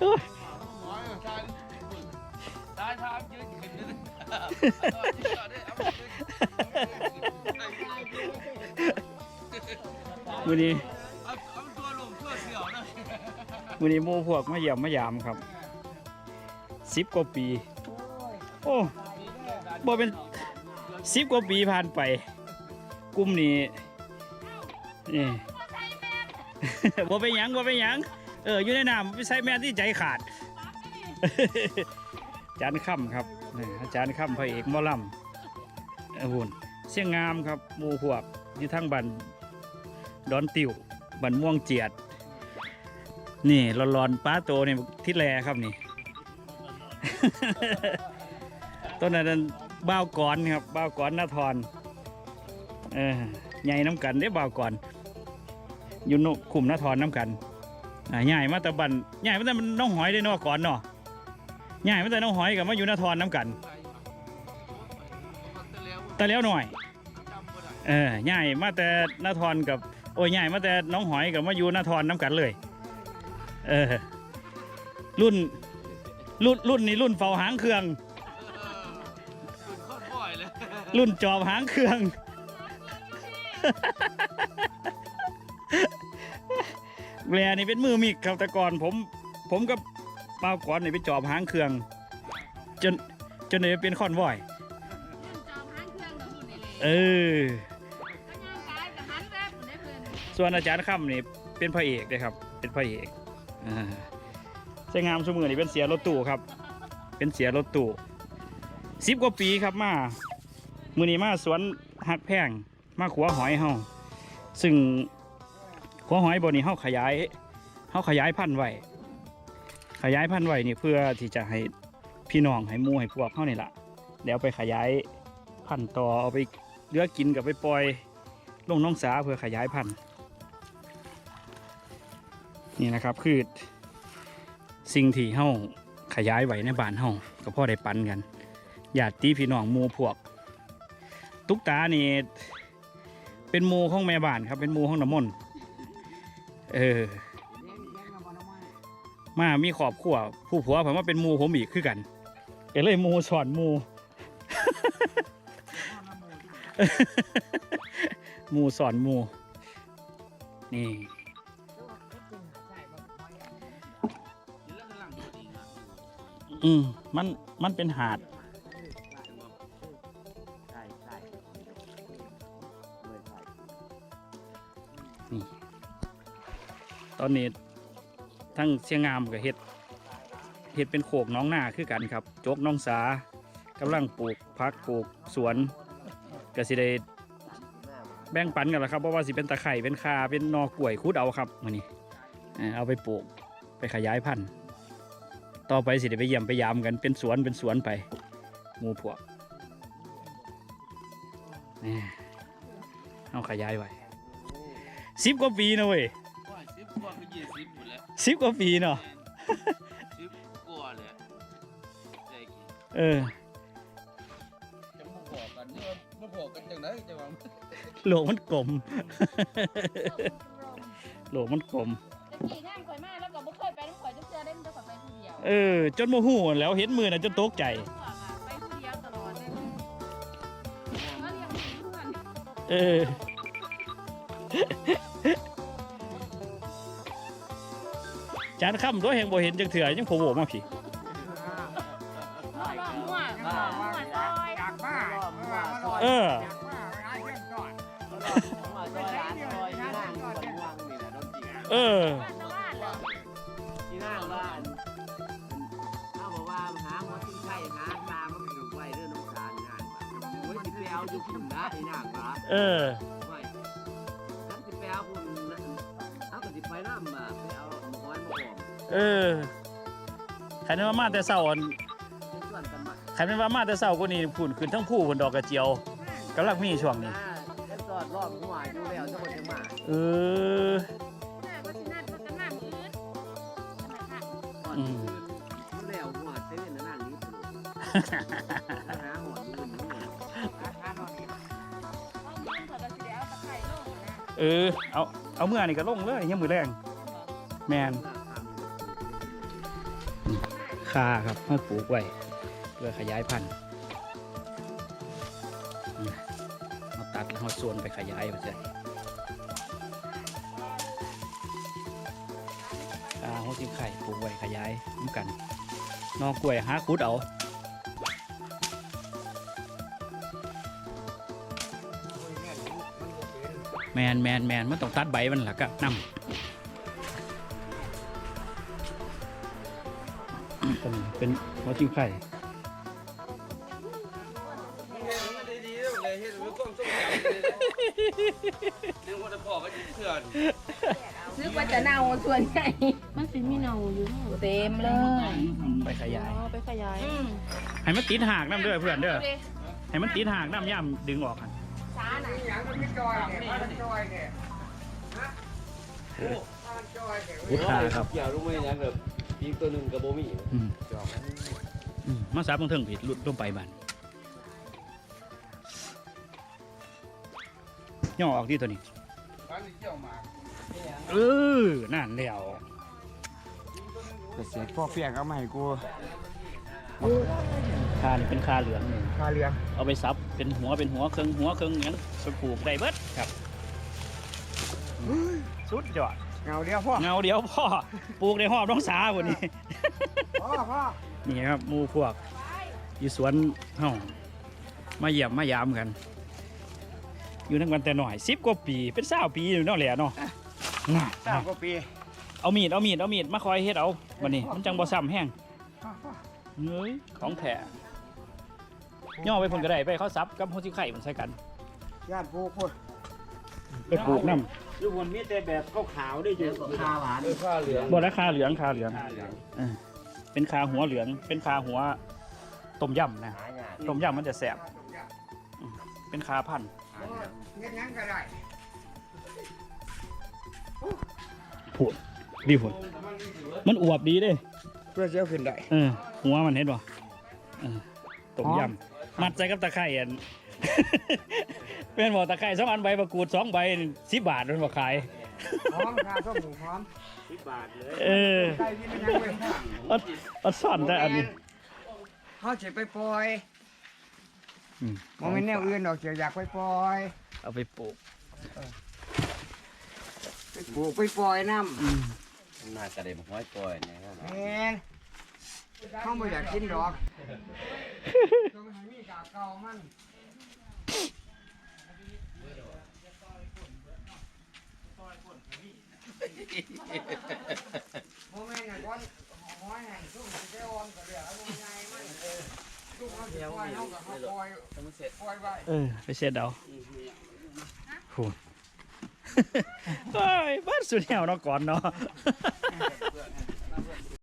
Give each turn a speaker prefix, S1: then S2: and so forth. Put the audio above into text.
S1: โอ้ย
S2: หมออยู่ชายชายทามยืนขึ้นเลยเอาที่จอดได้เอาไป
S1: มื้อนี้
S2: เอาเอาตัวลงตัวเสี่ยวนะ
S1: มื้อนี้หมู่พวกมาเยี่ยมมายามครับสิบกว่าปี โอ้บ่เป็นสิบกว่าปีผ่านไป กลุ่มนี้นี่บ่เป็นหยังบ่เป็นหยัง อออยู่ในน้ำไปใส่แม่ที่ใจขาด อาจารย์ค่ำครับนี่อาจารย์ค่ำพระเอกหมอลำเออหุ่นเสียงงามครับหมู่พวกอยู่ทั้งบันดอนติวบันม่วงเจียด นี่ร้อนๆป้าโตนี่ทิศแลครับนี่ ต้นนั้นบ้าวก่อนครับบ้าวก่อนนาทรเออใหญ่น้ำกันได้บ้าวก่อนอยู่นุคุมนาทรน้ำกัน อ่าใหญ่มาแตะบันใหญ่มาแต่มันน้องหอยได้เนอก่อนเนาะใหญ่มาแต่น้องหอยกับมาอยู่นาทรน้ำกันแต่แล้วหน่อยเออใหญ่มาแต่นาทรกับโอ้ยใหญ่มาแต่น้องหอยกับมาอยู่นาทรน้ำกันเลย เออรุ่นรุ่นรุ่นนี้รุ่นเฝ้าหางเครื่อง
S2: โคตรบ่อยเลย
S1: รุ่นจอบหางเครื่อง แลนี่เป็นมือมิกครับแต่ก่อนผม ผมกับเป้าก่อนนี่ไปจอบหางเครื่อง จนจนเลยเป็นคอนวอย
S3: จอมหางเครื่องกับหุ่นนี่เลย
S1: เออ
S3: ก็ย่างกายกับหันแวบหุ่นได้เพื่อน
S1: ส่วนอาจารย์ค่ำนี่เป็นพระเอกเลยครับ เป็นพระเอกอ่าใช้งามสมือนี่เป็นเสียรถตู้ครับ เป็นเสียรถตู้สิบกว่าปีครับมา มือนี้มาสวนหักแพงมาขัวหอยเฮาซึ่ง ขัวหอยบนนี้เฮาขยายเฮาขยายพันธุ์ไว้ขยายพันธุ์ไว้นี่เพื่อที่จะให้พี่น้องให้มูให้พวกเฮานี่ละเดี๋ยวไปขยายพันธุ์ต่อเอาไปเลือกินกับไปปล่อยลงน้องสาเพื่อขยายพันธุ์นี่นะครับคือสิ่งที่เฮาขยายไว้ในบ้านเฮาก็พ่อได้ปันกันญาติพี่น้องมูพวก ตุ๊กตานี่เป็นมูของแม่บ้านครับเป็นมูของน้ำมนต์ เออ มามีขอบขัวผู้ผัวผมว่าเป็นมูผมอีกคือกันเอเลยมูสอนมูมูสอนมูนี่อืมมันมันเป็นหาด ตอนนี้ทั้งเชียงงามกับเห็ดเห็ดเป็นโขกน้องหน้าคือกันครับ โจกน้องสากำลังปลูกพักปลูกสวนกสิได้แบ่งปันกันแหละครับเพราะว่าสิเป็นตะไคร่เป็นคาเป็นนอกล้วยคุดเอาครับมือนี้เอาไปปลูกไปขยายพันธุ์ต่อไปสิได้ไปเยี่ยมไปยามกันเป็นสวนเป็นสวนไปหมูพวกนี่เอาขยายไว้สิบกว่าปีนะเว้ย
S2: ว่าสิบกว่าก็ยี่สิบหมดแล้ว
S1: สิบกว่าปีเนาะ
S2: สิบกว่าเลยได้กี่
S1: เออ
S2: จะมาพอกันเนี่ยมาพอกันจังไดจังหวะ
S1: โลกมันกลมโลกมันกลม
S3: ตะกี้นั่งข่อยมาแล้วก็บ่เคยไปน้ำข่อยจักเทื่อได้มันจะข่อยไปผู้เดียว
S1: เออ จนโมหูแล้วเห็นมือน่ะจนตกใจ
S3: ไปผู้เดียวตลอดเลยมาเลี้ยงเพื่อน
S1: เออ จานค่ำตัวแห่งบ่เห็นจังเถื่อยังโผล่มาพี่
S3: มั่วมั่วมั่วซอย
S4: จากบ้ามามาลอย
S1: เออ
S4: จากบ้าไปหาเพื่อนก่อนมาซอยร้านซอยที่นั่งคนม่วงนี่แหละโดนจี
S1: เออ
S3: บ้านตะบ้านเลย
S4: ที่นั่งบ้านเขาบอกว่าหาหัวทิ้งไข่หาปลามาไปดูไว้เรื่องน้องสารงานโอ้ยสิไปเอาอยู่คุณนะไอ้นางปลา
S1: เออ
S4: ไม่ฉันสิไปเอาคุณเอาก็สิไปน้ำมา เออ
S1: ใครนึกว่ามาแต่เศร้าอัน
S4: เป็นส่วนกันมา
S1: ใครนึกว่ามาแต่เศร้าก็นี่ผุ่นขึ้นทั้งผู้ผุ่นดอกกระเจียวกำลังมีช่วงนี้
S4: เล่นสอดรอบหัวอยู่แล้วจะคนจะมา
S1: เออ
S3: แม่ก็สินัดพัฒนามื้ออื่นทำไมคะ
S4: ก่อน
S1: อืม
S4: อยู่แล้วหัวเซเว่นนั่นนี่หาหัวอยู่นี่
S3: เอาเงินข่อยก็สิได้เอาตะไคร้ลงนะ
S1: เออ เอา เอาเมื่อนี่ก็ลงเลยยังมือแรง แมน
S4: รา คา
S1: คาครับเขาปลูกไว้เพื่อขยายพันธุ์มเขาตัดแล้วเขาส่วนไปขยายไปเลยคาหัวจิ้งไข่ปลูกไว้ขยายเหมือนกันนอกกล้วยหาคุดเอาแมนแมนแมนมันต้องตัดใบมันหลักอะนำ ตัวนี้เป็นหัวจิ้งไข่
S2: ดีๆเลยเห็นมันกล้องส่งจับเลยนึกว่าจะพอก็จะเถื่อน
S3: นึกว่าจะเน่าส่วนใหญ่
S5: มันสิมีเน่าอยู่
S3: เต็มเลย
S1: ไปขยาย
S5: ไปขยาย
S1: ให้มันติดหากน้ำเด้อเพื่อนเด้อให้มันติดหากน้ำย่ำดึงออกกัน
S3: ช้าหน่อย
S4: อย่างมันไม่จอยเนี่ยมันจอยเนี่ยฮะโอ้มันจอยเนี่ย
S1: ติดหาครับ
S2: อย่ารู้ไหมนะแบบ อีกตัวหนึ่งกับโบมี่
S1: อืมอืมมาสาบางเทิงผิดหลุดลงไปบันย่อออกที่ตัวนี้
S2: ร้านนี้เจ้ามา
S1: เออนั่นเดียว
S4: แต่เสียพ่อเฟียกเอามาให้กู
S1: คานี่เป็นคาเหลืองหนึ่ง
S4: พาเรือ
S1: เอาไปซับเป็นหัวเป็นหัวเครื่องหัวเครื่องหยังไปปลูกได้เบิดครับสุดยอด
S4: เงาเดียวพ่อ
S1: เงาเดียวพ่อปลูกในหอบน้องสาวันนี้
S4: พ่อพ่อ
S1: นี่ครับหมูพวกอยู่สวนเฮามาเยี่ยมมายามกัน อยู่ทั้งวันแต่หน่อยสิบกว่าปีเป็นสาวปีอยู่เนาะแหละเนาะน่ะ
S4: สามกว่าปี
S1: เอามีดเอามีดเอามีดมาคอยเฮ็ดเอาวันนี้มันจังบ่ซ้ำแห้งเฮ้ยของแท้ย่อไปเพิ่นก็ได้ไปเขาซับกับหัวที่ไข่มันใส่กัน
S4: ญาติปูพูด
S1: ไปปลูกน้
S4: ทุกคนมีแต่แบบขาวๆได้อยู่ขาวหวาน
S2: เออผ้าเหลืองำ
S1: บ่ราคาเหลืองคาเหลืองเออเป็นคาหัวเหลือง เป็นคาหัวต้มยำนะ
S4: หายาก
S1: ต้มยำมันจะแสบอืมเป็นคาพันธุ์
S4: เงี้ยงั้นก็ได้
S1: ผุดดีผุดมันอวบดีเด้
S4: เพื่อเสียขึ้นได้
S1: เออหัวมันเห็นป่ะต้ม
S4: อ๋อ
S1: ยำมัดใจกับตะไคร่อัน เป็นบอกตะไคร่สองอันใบมะกรูดสองใบสิบบาทมันบอกขาย
S4: พร้อมคาส้มถุงพร้อมสิบบาทเลย
S1: เออ
S4: ใส่ที่มันยังเป็นข้าง
S1: เอาเอาซ่อนแต่อันนี้
S4: เขาจะไปปล่อย
S1: อืม
S4: มันไม่แนวอื่นดอกเสียอยากไปปล่อย
S1: เอาไปปลูก
S4: ไปปลูกไปปล่อยน้
S1: อืม
S2: น่ากระเด็นห้อยปล่อยนะครับำ
S4: แม่นเขาไม่อยากกินดอกต้องให้มีกาเก่ามัน โมเมนต์นั้นวันหอยแห้งซุ่มสิได้ออมก็เหลือลงไงมันซุ่มเขาสิปล่อยเขาก็เขาปล่อย
S2: ต้องเสร็จ
S4: ปล่อยไว้
S1: เออไปเช็ดเอาโหเฮ้ยบ้านสุดแนวเนาะก่อนเนาะ